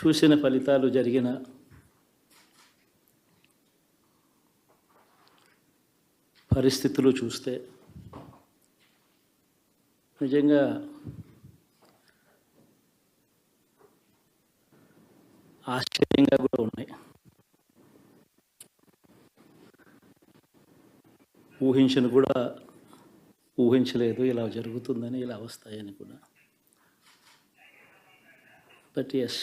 చూసిన ఫలితాలు జరిగిన పరిస్థితులు చూస్తే నిజంగా ఆశ్చర్యంగా కూడా ఉన్నాయి. ఊహించను కూడా ఊహించలేదు ఇలా జరుగుతుందని ఇలా వస్తాయని కూడా. బట్ ఎస్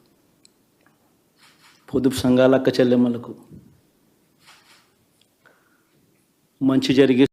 పొదుపు సంఘాల అక్క చెల్లెమ్మలకు మంచి జరిగే